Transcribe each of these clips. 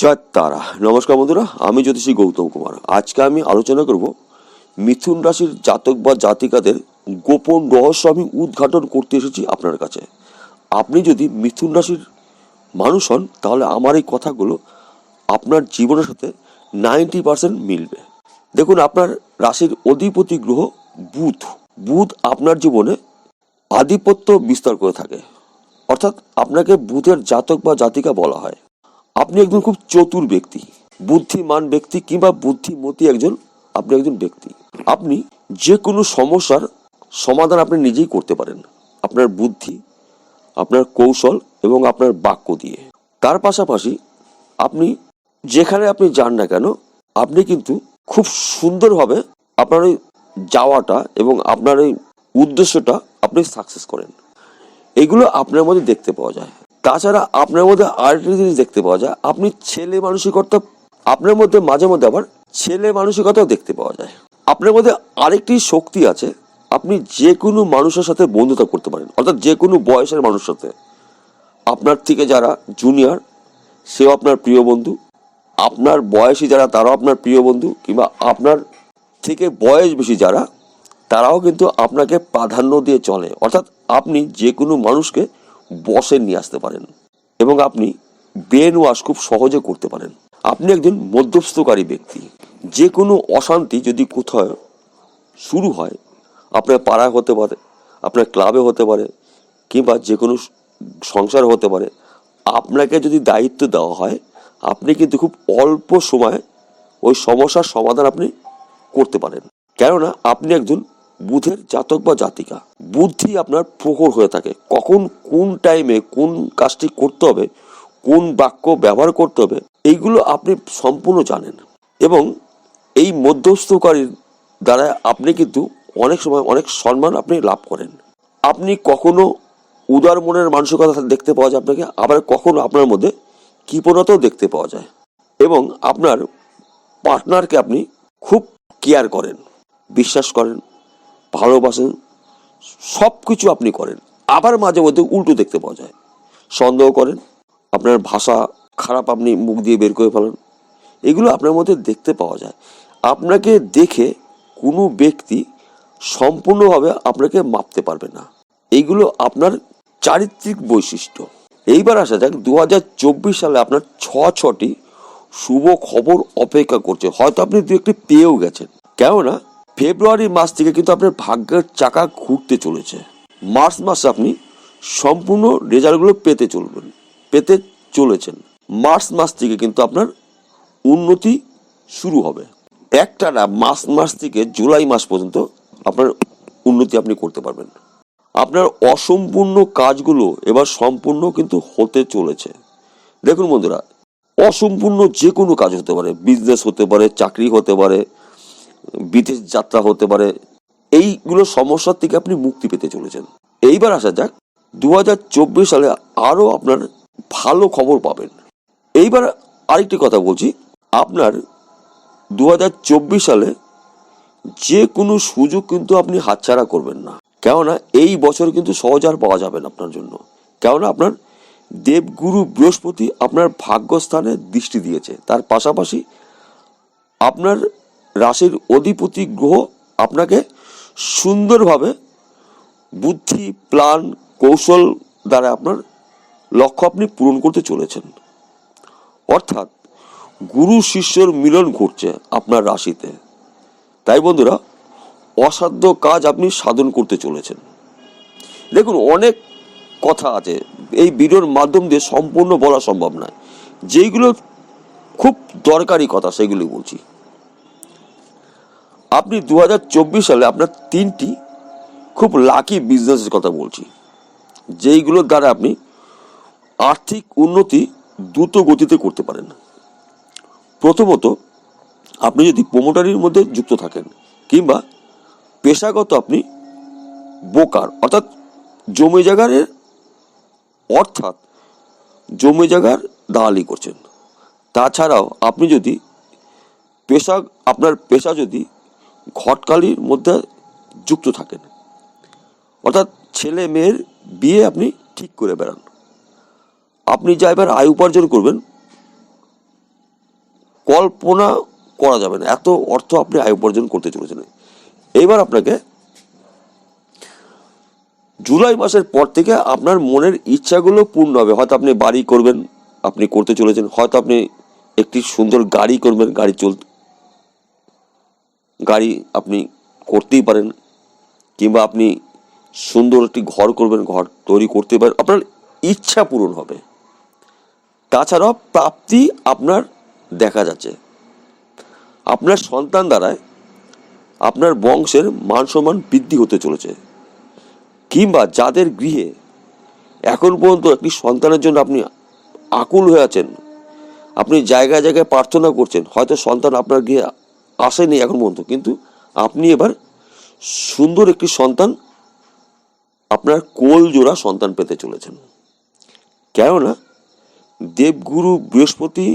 জয় তারা। নমস্কার বন্ধুরা, আমি জ্যোতিষী গৌতম কুমার। আজকে আমি আলোচনা করব মিথুন রাশির জাতক বা জাতিকাদের গোপন রহস্য আমি উদ্ঘাটন করতে এসেছি আপনার কাছে। আপনি যদি মিথুন রাশির মানুষ হন, তাহলে আমার এই কথাগুলো আপনার জীবনের সাথে নাইনটি পার্সেন্ট মিলবে। দেখুন, আপনার রাশির অধিপতি গ্রহ বুধ। বুধ আপনার জীবনে আধিপত্য বিস্তার করে থাকে। অর্থাৎ আপনাকে বুধের জাতক বা জাতিকা বলা হয়। আপনি একজন খুব চতুর ব্যক্তি। বুদ্ধিমান ব্যক্তি কিংবা বুদ্ধিমতী একজন, আপনি একজন ব্যক্তি। আপনি যে কোনো সমস্যার সমাধান আপনি নিজেই করতে পারেন। আপনার বুদ্ধি, আপনার কৌশল এবং আপনার বাক্য দিয়ে। তার পাশাপাশি আপনি যেখানে আপনি যান না কেন, আপনি কিন্তু খুব সুন্দরভাবে আপনার ওই যাওয়াটা এবং আপনার ওই উদ্দেশ্যটা আপনি সাকসেস করেন। এগুলো আপনার মধ্যে দেখতে পাওয়া যায়। তাছাড়া আপনার মধ্যে আরেকটি জিনিস দেখতে পাওয়া যায়, আপনি ছেলে মানসিকতা, আপনার মধ্যে মাঝে মধ্যে আবার ছেলে মানসিকতাও দেখতে পাওয়া যায়। আপনার মধ্যে আরেকটি শক্তি আছে, আপনি যে কোনো মানুষের সাথে বন্ধুতা করতে পারেন, অর্থাৎ যে কোনো বয়সের মানুষের সাথে। আপনার থেকে যারা জুনিয়র সেও আপনার প্রিয় বন্ধু, আপনার বয়সী যারা, তারাও আপনার প্রিয় বন্ধু, কিংবা আপনার থেকে বয়স বেশি যারা, তারাও কিন্তু আপনাকে প্রাধান্য দিয়ে চলে। অর্থাৎ আপনি যে কোনো মানুষকে বসে নিয়ে আসতে পারেন। এবং আপনি ব্রেন ওয়াশ খুব সহজে করতে পারেন। আপনি একজন মধ্যস্থকারী ব্যক্তি। যে কোনো অশান্তি যদি কোথাও শুরু হয়, আপনার পাড়ায় হতে পারে, আপনার ক্লাবে হতে পারে, কিংবা যে কোনো সংসার হতে পারে, আপনাকে যদি দায়িত্ব দেওয়া হয়, আপনি কিন্তু খুব অল্প সময়ে ওই সমস্যার সমাধান আপনি করতে পারেন। কেননা, আপনি একজন বুধের জাতক বা জাতিকা। বুদ্ধি আপনার প্রখর হয়ে থাকে। কখন কোন টাইমে কোন কাজটি করতে হবে, কোন বাক্য ব্যবহার করতে হবে, এইগুলো আপনি সম্পূর্ণ জানেন। এবং এই মধ্যস্থকারীর দ্বারা আপনি কিন্তু অনেক সময় অনেক সম্মান আপনি লাভ করেন। আপনি কখনো উদার মনের মানসিকতা দেখতে পাওয়া যায় আপনাকে, আবার কখনো আপনার মধ্যে কৃপণতাও দেখতে পাওয়া যায়। এবং আপনার পার্টনারকে আপনি খুব কেয়ার করেন, বিশ্বাস করেন ভালোবাসেন সব কিছু আপনি করেন। আবার মাঝে মধ্যে উল্টো দেখতে পাওয়া যায়। সন্দেহ করেন, আপনার ভাষা খারাপ আপনি মুখ দিয়ে বের করে ফেলেন। এগুলো আপনার মধ্যে দেখতে পাওয়া যায়। আপনাকে দেখে কোনো ব্যক্তি সম্পূর্ণভাবে আপনাকে মাপতে পারবে না। এইগুলো আপনার চারিত্রিক বৈশিষ্ট্য। এইবার আসা যাক দু হাজার চব্বিশ সালে আপনার ছ ছটি শুভ খবর অপেক্ষা করছে। হয়তো আপনি দু একটি পেয়েও গেছেন। কেননা ফেব্রুয়ারি মাস থেকে কিন্তু আপনার ভাগ্যের চাকা ঘুরতে চলেছে। মার্চ মাসে আপনি সম্পূর্ণ রেজাল্টগুলো পেতে চলবেন, পেতে চলেছেন। মার্চ মাস থেকে কিন্তু আপনার উন্নতি শুরু হবে। একটা না মার্চ মাস থেকে জুলাই মাস পর্যন্ত আপনার উন্নতি আপনি করতে পারবেন। আপনার অসম্পূর্ণ কাজগুলো এবার সম্পূর্ণ কিন্তু হতে চলেছে। দেখুন বন্ধুরা, অসম্পূর্ণ যে কোনো কাজ হতে পারে, বিজনেস হতে পারে, চাকরি হতে পারে বিদেশ যাত্রা হতে পারে। এইগুলো সমস্যার থেকে আপনি মুক্তি পেতে চলেছেন। এইবার আসা যাক দু হাজার চব্বিশ সালে আরও আপনার ভালো খবর পাবেন। এইবার আরেকটি কথা বলছি, আপনার দু হাজার চব্বিশ সালে যে কোনো সুযোগ কিন্তু আপনি হাতছাড়া করবেন না। কেননা এই বছর কিন্তু সহজ আর পাওয়া যাবে না আপনার জন্য। কেননা আপনার দেবগুরু বৃহস্পতি আপনার ভাগ্যস্থানে দৃষ্টি দিয়েছে। তার পাশাপাশি আপনার রাশির অধিপতি গ্রহ আপনাকে সুন্দরভাবে বুদ্ধি, প্ল্যান, কৌশল দ্বারা আপনার লক্ষ্য আপনি পূরণ করতে চলেছেন। অর্থাৎ গুরু শিষ্যর মিলন ঘটছে আপনার রাশিতে। তাই বন্ধুরা, অসাধ্য কাজ আপনি সাধন করতে চলেছেন। দেখুন, অনেক কথা আছে। এই ভিডিওর মাধ্যম দিয়ে সম্পূর্ণ বলা সম্ভব নয়। যেইগুলো খুব দরকারি কথা, সেগুলি বলছি। আপনি দু হাজার চব্বিশ সালে আপনার তিনটি খুব লাকি বিজনেসের কথা বলছি। যেইগুলোর দ্বারা আপনি আর্থিক উন্নতি দ্রুত গতিতে করতে পারেন। প্রথমত, আপনি যদি প্রোমোটারির মধ্যে যুক্ত থাকেন, কিংবা পেশাগত আপনি বোকার অর্থাৎ জমি জায়গার, অর্থাৎ জমি জায়গার দালালি করছেন। তাছাড়াও আপনি যদি পেশা, আপনার পেশা যদি ঘটকালির মধ্যে যুক্ত থাকেন। অর্থাৎ ছেলে মেয়ের বিয়ে আপনি ঠিক করে বেড়ান। আপনি যা এবার আয় উপার্জন করবেন, কল্পনা করা যাবে না। এত অর্থ আপনি আয় উপার্জন করতে চলেছেন। এইবার আপনাকে জুলাই মাসের পর থেকে আপনার মনের ইচ্ছাগুলো পূর্ণ হবে। হয়তো আপনি বাড়ি করবেন, আপনি করতে চলেছেন। হয়তো আপনি একটি সুন্দর গাড়ি করবেন, গাড়ি চল গাড়ি আপনি করতেই পারেন, কিংবা আপনি সুন্দর একটি ঘর করবেন, ঘর তৈরি করতে পারেন, আপনার ইচ্ছা পূরণ হবে। তাছাড়াও প্রাপ্তি আপনার দেখা যাচ্ছে। আপনার সন্তান দ্বারায় আপনার বংশের মান সম্মান বৃদ্ধি হতে চলেছে, কিংবা যাদের গৃহে এখন পর্যন্ত একটি সন্তানের জন্য আপনি আকুল হয়ে আছেন, আপনি জায়গায় জায়গায় প্রার্থনা করছেন, হয়তো সন্তান আপনার গৃহে আসেনি এখন পর্যন্ত। কিন্তু আপনি এবার সুন্দর একটি সন্তান, আপনার কোল জোড়া সন্তান পেতে চলেছেন। কেননা দেবগুরু বৃহস্পতি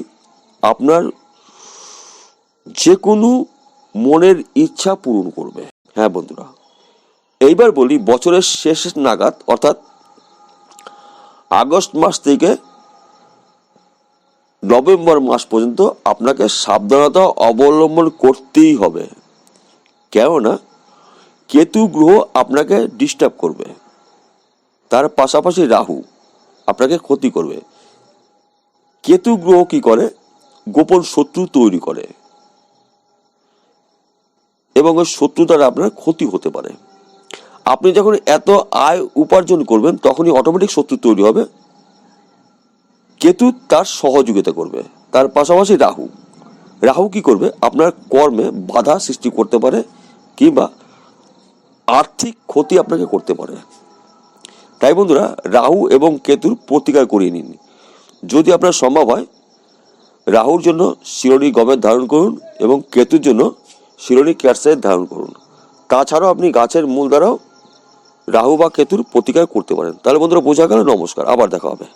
আপনার যে কোনো মনের ইচ্ছা পূরণ করবে। হ্যাঁ বন্ধুরা, এইবার বলি বছরের শেষ নাগাদ, অর্থাৎ আগস্ট মাস থেকে নভেম্বর মাস পর্যন্ত আপনাকে সাবধানতা অবলম্বন করতেই হবে। কেননা, কেতু গ্রহ আপনাকে ডিস্টার্ব করবে। তার পাশাপাশি রাহু আপনাকে ক্ষতি করবে। কেতু গ্রহ কি করে? গোপন শত্রু তৈরি করে। এবং ওই শত্রু দ্বারা আপনার ক্ষতি হতে পারে। আপনি যখন এত আয় উপার্জন করবেন, তখনই অটোমেটিক শত্রু তৈরি হবে। কেতু তার সহযোগিতা করবে। তার পাশাপাশি রাহু। রাহু কি করবে? আপনার কর্মে বাধা সৃষ্টি করতে পারে কিংবা আর্থিক ক্ষতি আপনাকে করতে পারে। তাই বন্ধুরা, রাহু এবং কেতুর প্রতিকার করিয়ে নিন। যদি আপনার সম্ভব হয়, রাহুর জন্য শিরোনি গমের ধারণ করুন এবং কেতুর জন্য শিরোনি ক্যাটসের ধারণ করুন। তাছাড়াও আপনি গাছের মূল দ্বারাও রাহু বা কেতুর প্রতিকার করতে পারেন। তাহলে বন্ধুরা বোঝা গেল, নমস্কার, আবার দেখা হবে।